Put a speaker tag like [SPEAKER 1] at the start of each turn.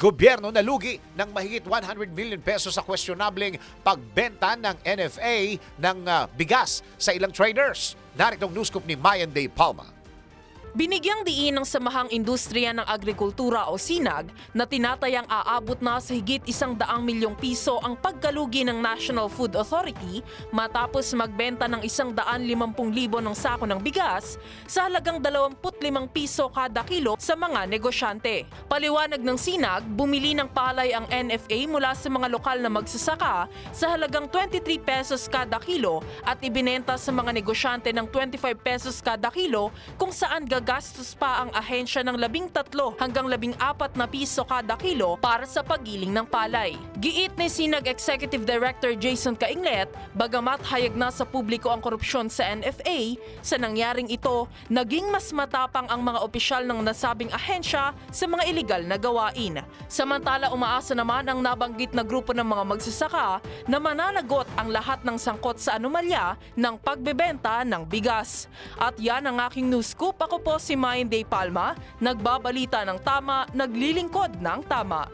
[SPEAKER 1] gobyerno nalugi ng mahigit 100 million pesos sa questionableng pagbenta ng NFA ng ah, bigas sa ilang traders. Narito ang news ni Mayan Day Palma.
[SPEAKER 2] Binigyang diin ng Samahang Industriya ng Agrikultura o SINAG na tinatayang aabot na sa higit isang daang milyong piso ang pagkalugi ng National Food Authority matapos magbenta ng isang daan limampung libo ng sako ng bigas sa halagang 25 piso kada kilo sa mga negosyante. Paliwanag ng SINAG, bumili ng palay ang NFA mula sa mga lokal na magsasaka sa halagang 23 pesos kada kilo at ibinenta sa mga negosyante ng 25 pesos kada kilo kung saan gagastos pa ang ahensya ng 13 hanggang 14 na piso kada kilo para sa pagiling ng palay. Giit ni Sinag Executive Director Jason Kainglet, bagamat hayag na sa publiko ang korupsyon sa NFA, sa nangyaring ito, naging mas matapang ang mga opisyal ng nasabing ahensya sa mga iligal na gawain. Samantala umaasa naman ang nabanggit na grupo ng mga magsasaka na mananagot ang lahat ng sangkot sa anomalya ng pagbebenta ng bigas. At yan ang aking news scoop. Ako po si Mayan Day Palma, nagbabalita ng tama, naglilingkod ng tama.